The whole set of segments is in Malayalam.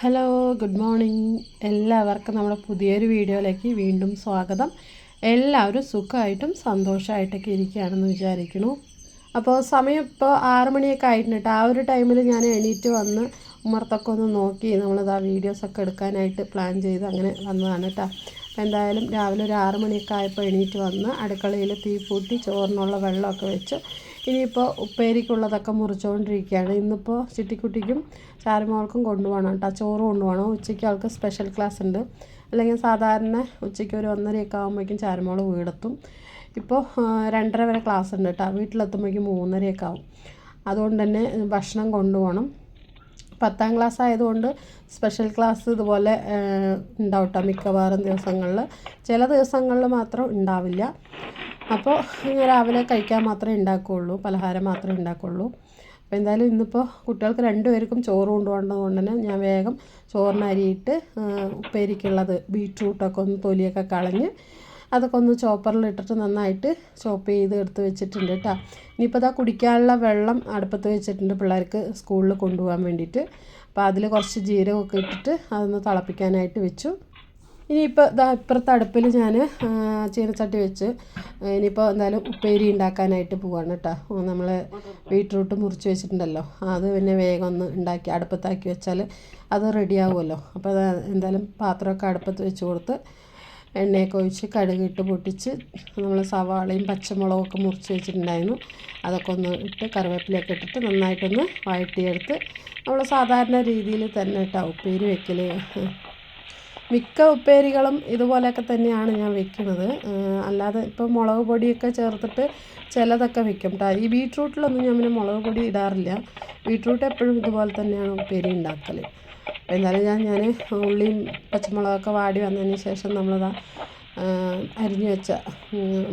ഹലോ ഗുഡ് മോർണിംഗ് എല്ലാവർക്കും നമ്മുടെ പുതിയൊരു വീഡിയോയിലേക്ക് വീണ്ടും സ്വാഗതം. എല്ലാവരും സുഖമായിട്ടും സന്തോഷമായിട്ടൊക്കെ ഇരിക്കുകയാണെന്ന് വിചാരിക്കുന്നു. അപ്പോൾ സമയം ഇപ്പോൾ ആറ് മണിയൊക്കെ ആയിട്ടുണ്ട്. ആ ഒരു ടൈമിൽ ഞാൻ എണീറ്റ് വന്ന് ഉമ്മർത്തൊക്കെ ഒന്ന് നോക്കി നമ്മളത് ആ വീഡിയോസൊക്കെ എടുക്കാനായിട്ട് പ്ലാൻ ചെയ്ത് അങ്ങനെ വന്നതാണ് കേട്ടോ. അപ്പോൾ എന്തായാലും രാവിലെ ഒരു ആറ് മണിയൊക്കെ ആയപ്പോൾ എണീറ്റ് വന്ന് അടുക്കളയിൽ തീ പൂട്ടി ചോറിനുള്ള വെള്ളമൊക്കെ വെച്ച് ഇനിയിപ്പോൾ ഉപ്പേരിക്കുള്ളതൊക്കെ മുറിച്ചുകൊണ്ടിരിക്കുകയാണ് ഇന്നിപ്പോൾ ചിട്ടിക്കുട്ടിക്കും ചാരുമോൾക്കും കൊണ്ടുപോകണം കേട്ടോ. ചോറ് കൊണ്ടുപോകണം. ഉച്ചയ്ക്ക് അവൾക്ക് സ്പെഷ്യൽ ക്ലാസ് ഉണ്ട്. അല്ലെങ്കിൽ സാധാരണ ഉച്ചയ്ക്ക് ഒരു ഒന്നരയൊക്കെ ആകുമ്പോഴേക്കും ചാരുമോൾ വീടെത്തും. ഇപ്പോൾ രണ്ടര വരെ ക്ലാസ് ഉണ്ട് കേട്ടോ. വീട്ടിലെത്തുമ്പോഴേക്കും മൂന്നരയൊക്കെ ആവും. അതുകൊണ്ട് തന്നെ ഭക്ഷണം കൊണ്ടുപോകണം. പത്താം ക്ലാസ് ആയതുകൊണ്ട് സ്പെഷ്യൽ ക്ലാസ് ഇതുപോലെ ഉണ്ടാവും മിക്കവാറും ദിവസങ്ങളിൽ. ചില ദിവസങ്ങളിൽ മാത്രം ഉണ്ടാവില്ല. അപ്പോൾ രാവിലെ കഴിക്കാൻ മാത്രമേ ഉണ്ടാക്കുകയുള്ളൂ പലഹാരം മാത്രമേ ഉണ്ടാക്കുകയുള്ളൂ അപ്പോൾ എന്തായാലും ഇന്നിപ്പോൾ കുട്ടികൾക്ക് രണ്ടുപേർക്കും ചോറ് കൊണ്ടുപോകേണ്ടത് കൊണ്ട് തന്നെ ഞാൻ വേഗം ചോറിനരിയിട്ട് ഉപ്പേരിക്കുള്ളത് ബീട്രൂട്ടൊക്കെ ഒന്ന് തൊലിയൊക്കെ കളഞ്ഞ് അതൊക്കെ ഒന്ന് ചോപ്പറിൽ ഇട്ടിട്ട് നന്നായിട്ട് ചോപ്പ് ചെയ്ത് എടുത്ത് വെച്ചിട്ടുണ്ട് കേട്ടോ ഇനിയിപ്പോൾ ഇതാ കുടിക്കാനുള്ള വെള്ളം അടുപ്പത്ത് വെച്ചിട്ടുണ്ട് പിള്ളേർക്ക് സ്കൂളിൽ കൊണ്ടുപോകാൻ വേണ്ടിയിട്ട്. അപ്പോൾ അതിൽ കുറച്ച് ജീരകമൊക്കെ ഇട്ടിട്ട് അതൊന്ന് തിളപ്പിക്കാനായിട്ട് വെച്ചു. ഇനിയിപ്പോൾ ഇതാ ഇപ്പുറത്തെ അടുപ്പിൽ ഞാൻ ചീനച്ചട്ടി വെച്ച് ഇനിയിപ്പോൾ എന്തായാലും ഉപ്പേരി ഉണ്ടാക്കാനായിട്ട് പോവാണ് കേട്ടോ നമ്മൾ ബീട്രൂട്ട് മുറിച്ച് വെച്ചിട്ടുണ്ടല്ലോ. അത് പിന്നെ വേഗം ഒന്ന് ഉണ്ടാക്കി അടുപ്പത്താക്കി വെച്ചാൽ അത് റെഡിയാവുമല്ലോ. അപ്പോൾ എന്തായാലും പാത്രമൊക്കെ അടുപ്പത്ത് വെച്ച് കൊടുത്ത് എണ്ണയൊക്കെ ഒഴിച്ച് കടുകിട്ട് പൊട്ടിച്ച് നമ്മൾ സവാളയും പച്ചമുളകൊക്കെ മുറിച്ച് വെച്ചിട്ടുണ്ടായിരുന്നു. അതൊക്കെ ഒന്ന് ഇട്ട് കറിവേപ്പിലയൊക്കെ ഇട്ടിട്ട് നന്നായിട്ടൊന്ന് വഴറ്റിയെടുത്ത് നമ്മൾ സാധാരണ രീതിയിൽ തന്നെ കേട്ടോ ഉപ്പേരി വെക്കൽ മിക്ക ഉപ്പേരികളും ഇതുപോലെയൊക്കെ തന്നെയാണ് ഞാൻ വെക്കുന്നത്. അല്ലാതെ ഇപ്പോൾ മുളക് പൊടിയൊക്കെ ചേർത്തിട്ട് ചിലതൊക്കെ വെക്കും. കേട്ടോ ഈ ബീട്രൂട്ടിലൊന്നും ഞാൻ പിന്നെ മുളക് പൊടി ഇടാറില്ല. ബീട്രൂട്ട് എപ്പോഴും ഇതുപോലെ തന്നെയാണ് ഉപ്പേരി ഉണ്ടാക്കൽ എന്നാലും ഞാൻ ഞാൻ ഉള്ളിയും പച്ചമുളകൊക്കെ വാടി വന്നതിന് ശേഷം നമ്മളിതാ അരിഞ്ഞു വെച്ച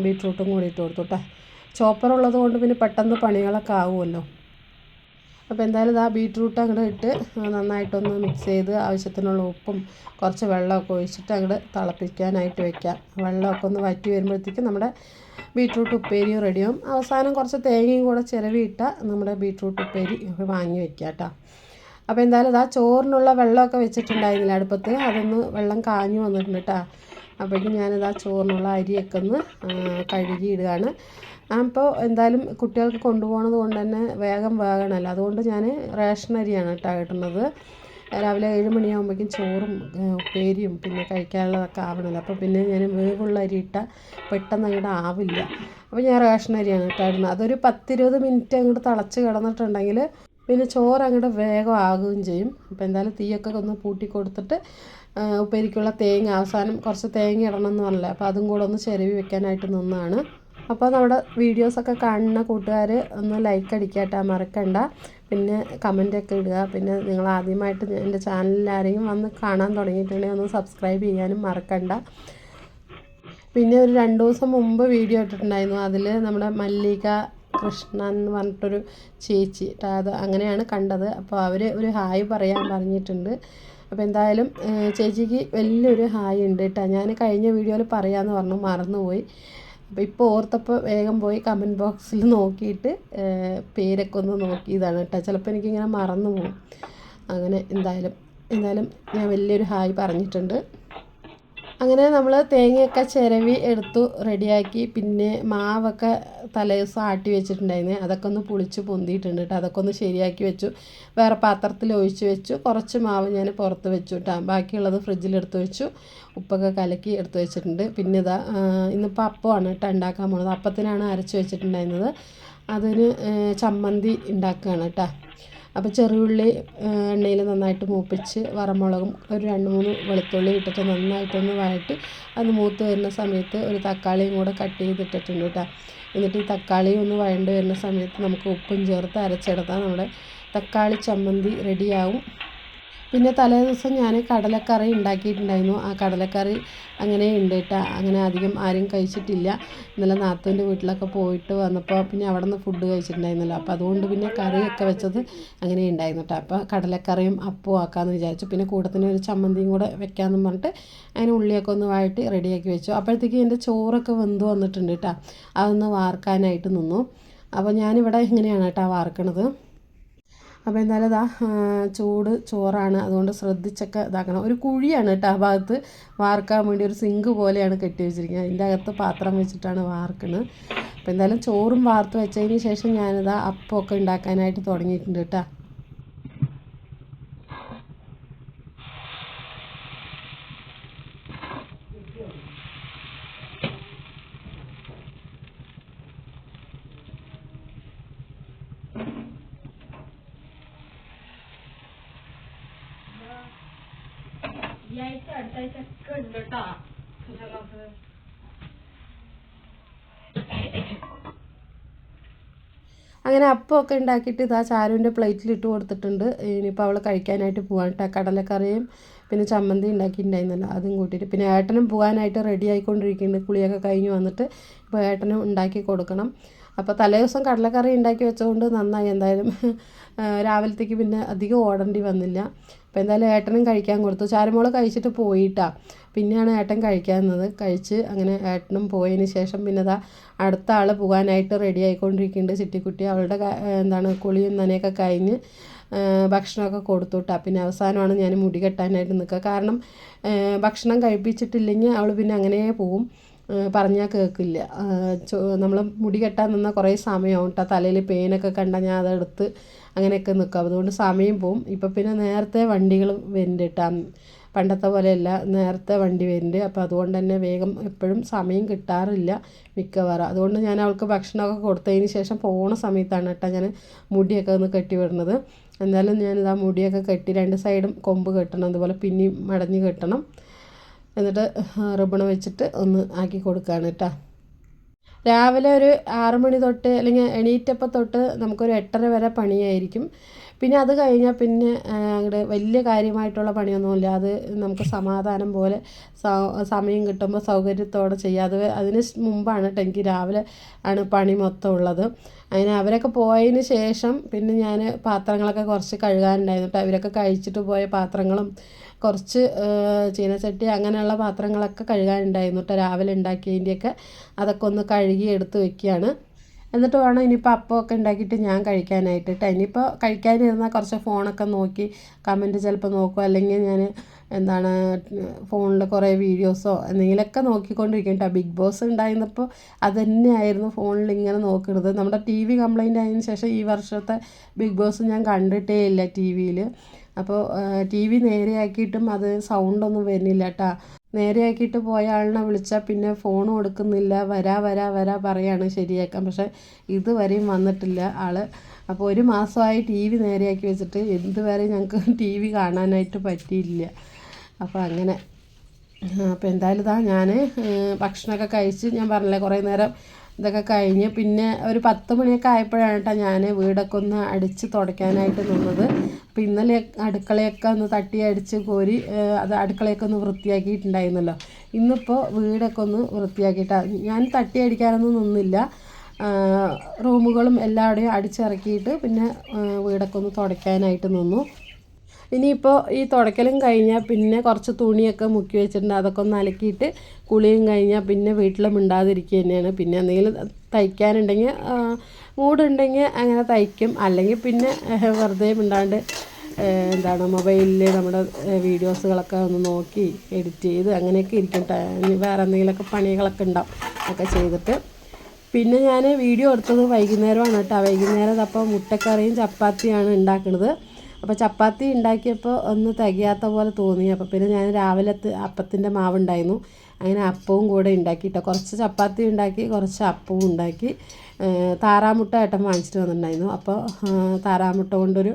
ബീട്രൂട്ടും കൂടി ഇട്ട് കൊടുത്തു. കേട്ടോ ചോപ്പറുള്ളത് കൊണ്ട് പിന്നെ പെട്ടെന്ന് പണികളൊക്കെ ആവുമല്ലോ. അപ്പോൾ എന്തായാലും ഇതാ ബീട്രൂട്ട് അങ്ങോട്ട് ഇട്ട് നന്നായിട്ടൊന്ന് മിക്സ് ചെയ്ത് ആവശ്യത്തിനുള്ള ഉപ്പും കുറച്ച് വെള്ളമൊക്കെ ഒഴിച്ചിട്ട് അങ്ങോട്ട് തിളപ്പിക്കാനായിട്ട് വെക്കാം. വെള്ളമൊക്കെ ഒന്ന് വറ്റി വരുമ്പോഴത്തേക്കും നമ്മുടെ ബീട്രൂട്ട് ഉപ്പേരിയും റെഡിയാവും അവസാനം കുറച്ച് തേങ്ങയും കൂടെ ചിരവിയിട്ട നമ്മുടെ ബീട്രൂട്ട് ഉപ്പേരി വാങ്ങി വെക്കാം കേട്ടോ. അപ്പോൾ എന്തായാലും ഇതാ ചോറിനുള്ള വെള്ളമൊക്കെ വെച്ചിട്ടുണ്ടായിരുന്നില്ല അടുപ്പത്ത്. അതൊന്ന് വെള്ളം കാഞ്ഞു വന്നിട്ടുണ്ട് കേട്ടോ. അപ്പോഴേക്കും ആ ചോറിനുള്ള അരിയൊക്കെ ഒന്ന് കഴുകി ഇടുകയാണ് അപ്പോൾ എന്തായാലും കുട്ടികൾക്ക് കൊണ്ടുപോകുന്നത് കൊണ്ട് തന്നെ വേഗം വേകണമല്ലോ. അതുകൊണ്ട് ഞാൻ റേഷൻ അരിയാണ് കേട്ടോ കിട്ടുന്നത് രാവിലെ ഏഴ് മണിയാകുമ്പോഴേക്കും ചോറും ഉപ്പേരിയും പിന്നെ കഴിക്കാനുള്ളതൊക്കെ ആവണമല്ലോ. അപ്പോൾ പിന്നെ ഞാൻ വേവുള്ള അരി ഇട്ടാൽ പെട്ടെന്ന് അങ്ങോട്ട് ആവില്ല. അപ്പോൾ ഞാൻ റേഷൻ അരിയാണ് കേട്ടോ അതൊരു പത്തിരുപത് മിനിറ്റ് അങ്ങോട്ട് തിളച്ച് കിടന്നിട്ടുണ്ടെങ്കിൽ പിന്നെ ചോറ് അങ്ങോട്ട് വേഗം ആകുകയും ചെയ്യും. അപ്പോൾ എന്തായാലും തീയൊക്കെ ഒന്ന് പൂട്ടി കൊടുത്തിട്ട് ഉപ്പേരിക്കുള്ള തേങ്ങ അവസാനം കുറച്ച് തേങ്ങ ഇടണം എന്ന് പറഞ്ഞില്ല? അപ്പോൾ അതും കൂടെ ഒന്ന് ചെരുവി വെക്കാനായിട്ട് നിന്നാണ്. അപ്പോൾ നമ്മുടെ വീഡിയോസൊക്കെ കാണുന്ന കൂട്ടുകാർ ഒന്ന് ലൈക്ക് അടിക്കട്ടെ മറക്കണ്ട. പിന്നെ കമന്റൊക്കെ ഇടുക. പിന്നെ നിങ്ങൾ ആദ്യമായിട്ട് എന്റെ ചാനലിൽ ആരെങ്കിലും വന്ന് കാണാൻ തുടങ്ങിയിട്ടുണ്ടെങ്കിൽ ഒന്ന് സബ്സ്ക്രൈബ് ചെയ്യാനും മറക്കണ്ട. പിന്നെ ഒരു രണ്ട് ദിവസം മുമ്പ് വീഡിയോ ഇട്ടിട്ടുണ്ടായിരുന്നു. അതിൽ നമ്മുടെ മല്ലിക കൃഷ്ണൻ എന്ന് പറഞ്ഞിട്ടൊരു ചേച്ചി അത് അങ്ങനെയാണ് കണ്ടത്. അപ്പോൾ അവർ ഒരു ഹായ് പറയാൻ പറഞ്ഞിട്ടുണ്ട്. അപ്പോൾ എന്തായാലും ചേച്ചിക്ക് വലിയൊരു ഹായ് ഉണ്ട് കേട്ടോ. ഞാൻ കഴിഞ്ഞ വീഡിയോയിൽ പറയാമെന്ന് പറഞ്ഞു മറന്നുപോയി. അപ്പോൾ ഇപ്പോൾ ഓർത്തപ്പോൾ വേഗം പോയി കമന്റ് ബോക്സിൽ നോക്കിയിട്ട് പേരൊക്കെ ഒന്ന് നോക്കിയതാണ് കേട്ടോ. ചിലപ്പോൾ എനിക്കിങ്ങനെ മറന്നു പോകും അങ്ങനെ എന്തായാലും എന്തായാലും ഞാൻ വലിയൊരു ഹായ് പറഞ്ഞിട്ടുണ്ട്. അങ്ങനെ നമ്മൾ തേങ്ങയൊക്കെ ചിരവി എടുത്തു റെഡിയാക്കി. പിന്നെ മാവൊക്കെ തലേദിവസം ആട്ടി വെച്ചിട്ടുണ്ടായിരുന്നു. അതൊക്കെ ഒന്ന് പുളിച്ച് പൊന്തിയിട്ടുണ്ട് കേട്ടോ അതൊക്കെ ഒന്ന് ശരിയാക്കി വെച്ചു. വേറെ പാത്രത്തിൽ ഒഴിച്ച് വെച്ചു. കുറച്ച് മാവ് ഞാൻ പുറത്ത് വെച്ചു കേട്ടോ ബാക്കിയുള്ളത് ഫ്രിഡ്ജിലെടുത്ത് വെച്ചു. ഉപ്പൊക്കെ കലക്കി എടുത്ത് വെച്ചിട്ടുണ്ട്. പിന്നെ ഇതാ ഇന്നിപ്പോൾ അപ്പമാണ് കേട്ടോ ഉണ്ടാക്കാൻ പോണത്. അപ്പത്തിനാണ് അരച്ച് വെച്ചിട്ടുണ്ടായിരുന്നത്. അതിന് ചമ്മന്തി ഉണ്ടാക്കുകയാണ് കേട്ടോ അപ്പോൾ ചെറിയുള്ളി എണ്ണയിൽ നന്നായിട്ട് മൂപ്പിച്ച് വറമുളകും ഒരു രണ്ട് മൂന്ന് വെളുത്തുള്ളി ഇട്ടിട്ട് നന്നായിട്ടൊന്ന് വഴറ്റി അത് മൂത്ത് വരുന്ന സമയത്ത് ഒരു തക്കാളിയും കൂടെ കട്ട് ചെയ്തിട്ടിട്ടുണ്ട് കേട്ടോ. എന്നിട്ട് ഈ തക്കാളി ഒന്ന് വഴണ്ട് വരുന്ന സമയത്ത് നമുക്ക് ഉപ്പും ചേർത്ത് അരച്ചെടുത്താൽ നമ്മുടെ തക്കാളി ചമ്മന്തി റെഡിയാവും പിന്നെ തലേ ദിവസം ഞാൻ കടലക്കറി ഉണ്ടാക്കിയിട്ടുണ്ടായിരുന്നു. ആ കടലക്കറി അങ്ങനെ ഉണ്ട് അങ്ങനെ അധികം ആരും കഴിച്ചിട്ടില്ല. ഇന്നലെ നാത്തൂന്റെ വീട്ടിലൊക്കെ പോയിട്ട് വന്നപ്പോൾ പിന്നെ അവിടെ നിന്ന് ഫുഡ് കഴിച്ചിട്ടുണ്ടായിരുന്നല്ലോ. അപ്പോൾ അതുകൊണ്ട് പിന്നെ കറിയൊക്കെ വെച്ചത് അങ്ങനെ ഉണ്ടായിരുന്നു കേട്ടോ. അപ്പോൾ കടലക്കറിയും അപ്പവും ആക്കാമെന്ന് വിചാരിച്ചു. പിന്നെ കൂട്ടത്തിന് ഒരു ചമ്മന്തിയും കൂടെ വെക്കാമെന്ന് പറഞ്ഞിട്ട് അതിന് ഉള്ളിയൊക്കെ ഒന്ന് വായിട്ട് റെഡിയാക്കി വെച്ചു. അപ്പോഴത്തേക്ക് എന്റെ ചോറൊക്കെ വെന്ത് വന്നിട്ടുണ്ട് കേട്ടോ. അതൊന്ന് വാർക്കാനായിട്ട് നിന്നു. അപ്പോൾ ഞാനിവിടെ ഇങ്ങനെയാണ് കേട്ടോ വാർക്കണത്? അപ്പോൾ എന്തായാലും ഇതാ ചൂട് ചോറാണ്. അതുകൊണ്ട് ശ്രദ്ധിച്ചൊക്കെ ഇതാക്കണം. ഒരു കുഴിയാണ് കേട്ടോ ആ ഭാഗത്ത്. വാർക്കാൻ വേണ്ടി ഒരു സിങ്ക് പോലെയാണ് കെട്ടി വെച്ചിരിക്കുന്നത്. അതിന്റെ അകത്ത് പാത്രം വെച്ചിട്ടാണ് വാർക്കുന്നത് അപ്പോൾ എന്തായാലും ചോറും വാർത്ത് വെച്ചതിന് ശേഷം ഞാനിതാ അപ്പമൊക്കെ ഉണ്ടാക്കാനായിട്ട് തുടങ്ങിയിട്ടുണ്ട് കേട്ടോ. ഈ ആഴ്ച ഒക്കെ ഉണ്ട് കേട്ടോ ക്ലാസ് അങ്ങനെ ഉണ്ടാക്കിയിട്ട് ഇതാ ചാരുവിന്റെ പ്ലേറ്റിൽ ഇട്ട് കൊടുത്തിട്ടുണ്ട്. ഇനിയിപ്പോൾ അവൾ കഴിക്കാനായിട്ട് പോകാൻ കേട്ടോ കടലക്കറിയും പിന്നെ ചമ്മന്തി ഉണ്ടാക്കിയിട്ടുണ്ടായിരുന്നല്ലോ അതും കൂട്ടിയിട്ട്. പിന്നെ ഏട്ടനും പോകാനായിട്ട് റെഡി ആയിക്കൊണ്ടിരിക്കുന്നുണ്ട്. കുളിയൊക്കെ കഴിഞ്ഞ് വന്നിട്ട് ഇപ്പോൾ ഏട്ടനും ഉണ്ടാക്കി കൊടുക്കണം. അപ്പോൾ തലേ ദിവസം കടലക്കറി ഉണ്ടാക്കി വെച്ചതുകൊണ്ട് നന്നായി. എന്തായാലും രാവിലത്തേക്ക് പിന്നെ അധികം ഓടേണ്ടി വന്നില്ല. അപ്പോൾ എന്തായാലും ഏട്ടനും കഴിക്കാൻ കൊടുത്തു. ചാരമോൾ കഴിച്ചിട്ട് പോയിട്ടാ. പിന്നെയാണ് ഏട്ടൻ കഴിക്കാവുന്നത് കഴിച്ച് അങ്ങനെ ഏട്ടനും പോയതിന് ശേഷം പിന്നെ അതാ അടുത്ത ആൾ പോകാനായിട്ട് റെഡി ആയിക്കൊണ്ടിരിക്കുന്നുണ്ട്. ചിട്ടിക്കുട്ടി അവളുടെ എന്താണ് കുളിയും നനയൊക്കെ കഴിഞ്ഞ് ഭക്ഷണമൊക്കെ കൊടുത്തുട്ടാ പിന്നെ അവസാനമാണ് ഞാൻ മുടി കെട്ടാനായിട്ട് നിൽക്കുക. കാരണം ഭക്ഷണം കഴിപ്പിച്ചിട്ടില്ലെങ്കിൽ അവൾ പിന്നെ അങ്ങനെ പോവും പറഞ്ഞാൽ കേൾക്കില്ല നമ്മൾ മുടി കെട്ടാൻ നിന്നാൽ കുറേ സമയമാവും കേട്ടോ തലയിൽ പേനൊക്കെ കണ്ടാൽ ഞാൻ അതെടുത്ത് അങ്ങനെയൊക്കെ നിൽക്കും അതുകൊണ്ട് സമയം പോവും. ഇപ്പം പിന്നെ നേരത്തെ വണ്ടികൾ വരുന്നുണ്ട് പണ്ടത്തെ പോലെയല്ല നേരത്തെ വണ്ടി വരുന്നുണ്ട് അപ്പോൾ അതുകൊണ്ട് തന്നെ വേഗം എപ്പോഴും സമയം കിട്ടാറില്ല മിക്കവാറും. അതുകൊണ്ട് ഞാൻ അവൾക്ക് ഭക്ഷണമൊക്കെ കൊടുത്തതിന് ശേഷം പോണ സമയത്താണ് കേട്ടോ ഞാൻ മുടിയൊക്കെ ഒന്ന് കെട്ടി വിടുന്നത് എന്തായാലും ഞാനിതാ മുടിയൊക്കെ കെട്ടി രണ്ട് സൈഡും കൊമ്പ് കെട്ടണം. അതുപോലെ പിന്നെയും മടഞ്ഞ് കെട്ടണം. എന്നിട്ട് റിബൺ വെച്ചിട്ട് ഒന്ന് ആക്കി കൊടുക്കുകയാണ് കേട്ടോ രാവിലെ ഒരു ആറ് മണി തൊട്ട് അല്ലെങ്കിൽ എണീറ്റപ്പം തൊട്ട് നമുക്കൊരു എട്ടര വരെ പണിയായിരിക്കും. പിന്നെ അത് കഴിഞ്ഞാൽ പിന്നെ അങ്ങോട്ട് വലിയ കാര്യമായിട്ടുള്ള പണിയൊന്നുമില്ല. അത് നമുക്ക് സമാധാനം പോലെ സമയം കിട്ടുമ്പോൾ സൗകര്യത്തോടെ ചെയ്യാം. അത് അതിന് മുമ്പാണ് കേട്ടോ എനിക്ക് രാവിലെ ആണ് പണി മൊത്തം ഉള്ളത്. അങ്ങനെ അവരൊക്കെ പോയതിന് ശേഷം പിന്നെ ഞാൻ പാത്രങ്ങളൊക്കെ കുറച്ച് കഴുകാനുണ്ടായിരുന്നു കേട്ടോ അവരൊക്കെ കഴിച്ചിട്ട് പോയ പാത്രങ്ങളും കുറച്ച് ചീനച്ചട്ടി അങ്ങനെയുള്ള പാത്രങ്ങളൊക്കെ കഴുകാനുണ്ടായിരുന്നു കേട്ടോ രാവിലെ ഉണ്ടാക്കിയതിന്റെയൊക്കെ അതൊക്കെ ഒന്ന് കഴുകി എടുത്ത് വെക്കുകയാണ് എന്നിട്ട് വേണം ഇനിയിപ്പോൾ അപ്പമൊക്കെ ഉണ്ടാക്കിയിട്ട് ഞാൻ കഴിക്കാനായിട്ട്. കേട്ടോ ഇനിയിപ്പോൾ കഴിക്കാനിരുന്നാൽ കുറച്ച് ഫോണൊക്കെ നോക്കി കമന്റ് ചിലപ്പോൾ നോക്കും അല്ലെങ്കിൽ ഞാൻ എന്താണ് ഫോണിൽ കുറേ വീഡിയോസോ എന്തെങ്കിലുമൊക്കെ നോക്കിക്കൊണ്ടിരിക്കും കേട്ടോ ബിഗ് ബോസ് ഉണ്ടായിരുന്നപ്പോൾ അത് തന്നെയായിരുന്നു ഫോണിൽ ഇങ്ങനെ നോക്കുന്നത് നമ്മുടെ ടി വി കംപ്ലൈന്റ് ആയതിനു ശേഷം ഈ വർഷത്തെ ബിഗ് ബോസ് ഞാൻ കണ്ടിട്ടേ ഇല്ല ടി വിയിൽ അപ്പോൾ ടി വി നേരെയാക്കിയിട്ടും അത് സൗണ്ടൊന്നും വരുന്നില്ല കേട്ടോ നേരെയാക്കിയിട്ട് പോയ ആളിനെ വിളിച്ചാൽ പിന്നെ ഫോൺ കൊടുക്കുന്നില്ല. വരാ വരാ വരാ പറയാണ് ശരിയാക്കാൻ. പക്ഷേ ഇതുവരെയും വന്നിട്ടില്ല ആൾ അപ്പോൾ ഒരു മാസമായി ടി വി നേരെയാക്കി വെച്ചിട്ട് ഇതുവരെ ഞങ്ങൾക്ക് ടി വി കാണാനായിട്ട് പറ്റിയില്ല. അപ്പോൾ അങ്ങനെ. അപ്പോൾ എന്തായാലും ഇതാ ഞാൻ ഭക്ഷണമൊക്കെ കഴിച്ച് ഞാൻ പറഞ്ഞില്ലേ കുറേ നേരം ഇതൊക്കെ കഴിഞ്ഞ് പിന്നെ ഒരു പത്ത് മണിയൊക്കെ ആയപ്പോഴാണ് കേട്ടോ ഞാൻ വീടൊക്കെ ഒന്ന് അടിച്ച് തുടയ്ക്കാനായിട്ട് നിന്നത്. അപ്പം ഇന്നലെ അടുക്കളയൊക്കെ ഒന്ന് തട്ടി അടിച്ച് കോരി അത് അടുക്കളയൊക്കെ ഒന്ന് വൃത്തിയാക്കിയിട്ടുണ്ടായിരുന്നല്ലോ. ഇന്നിപ്പോൾ വീടൊക്കെ ഒന്ന് വൃത്തിയാക്കിയിട്ടാണ് ഞാൻ തട്ടി അടിക്കാനൊന്നും നിന്നില്ല. റൂമുകളും എല്ലാവിടെയും അടിച്ചിറക്കിയിട്ട് പിന്നെ വീടൊക്കെ ഒന്ന് തുടയ്ക്കാനായിട്ട് നിന്നു. ഇനിയിപ്പോൾ ഈ തുടക്കലും കഴിഞ്ഞാൽ പിന്നെ കുറച്ച് തുണിയൊക്കെ മുക്കി വെച്ചിട്ടുണ്ട്. അതൊക്കെ ഒന്ന് അലക്കിയിട്ട് കുളിയും കഴിഞ്ഞാൽ പിന്നെ വീട്ടിൽ മിണ്ടാതിരിക്കുക തന്നെയാണ്. പിന്നെ എന്തെങ്കിലും തയ്ക്കാനുണ്ടെങ്കിൽ മൂടുണ്ടെങ്കിൽ അങ്ങനെ തയ്ക്കും. അല്ലെങ്കിൽ പിന്നെ വെറുതെ മിണ്ടാണ്ട് എന്താണ് മൊബൈലിൽ നമ്മുടെ വീഡിയോസുകളൊക്കെ ഒന്ന് നോക്കി എഡിറ്റ് ചെയ്ത് അങ്ങനെയൊക്കെ ഇരിക്കും വേറെ എന്തെങ്കിലുമൊക്കെ പണികളൊക്കെ ഉണ്ടാവും ഒക്കെ ചെയ്തിട്ട്. പിന്നെ ഞാൻ വീഡിയോ എടുത്തത് വൈകുന്നേരമാണ് കേട്ടോ വൈകുന്നേരം അപ്പോൾ മുട്ടക്കറിയും ചപ്പാത്തിയാണ് ഉണ്ടാക്കുന്നത് അപ്പോൾ ചപ്പാത്തി ഉണ്ടാക്കിയപ്പോൾ ഒന്ന് തികയാത്ത പോലെ തോന്നി. അപ്പോൾ പിന്നെ ഞാൻ രാവിലത്തെ അപ്പത്തിന്റെ മാവുണ്ടായിരുന്നു. അങ്ങനെ അപ്പവും കൂടെ ഉണ്ടാക്കിയിട്ടോ കുറച്ച് ചപ്പാത്തി ഉണ്ടാക്കി കുറച്ച് അപ്പവും ഉണ്ടാക്കി. താറാമുട്ട ഏട്ടൻ വാങ്ങിച്ചിട്ട് വന്നിട്ടുണ്ടായിരുന്നു. അപ്പോൾ താറാമുട്ട കൊണ്ടൊരു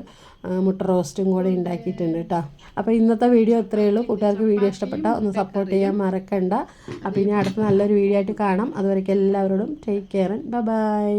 മുട്ട റോസ്റ്റും കൂടെ ഉണ്ടാക്കിയിട്ടുണ്ട് കേട്ടോ. അപ്പോൾ ഇന്നത്തെ വീഡിയോ ഇത്രയേ ഉള്ളൂ. കൂട്ടുകാർക്ക് വീഡിയോ ഇഷ്ടപ്പെട്ടാൽ ഒന്ന് സപ്പോർട്ട് ചെയ്യാൻ മറക്കണ്ട. അപ്പോൾ ഇനി അടുത്ത നല്ലൊരു വീഡിയോ ആയിട്ട് കാണാം. അതുവരേക്കും എല്ലാവരോടും ടേക്ക് കെയർ ബൈ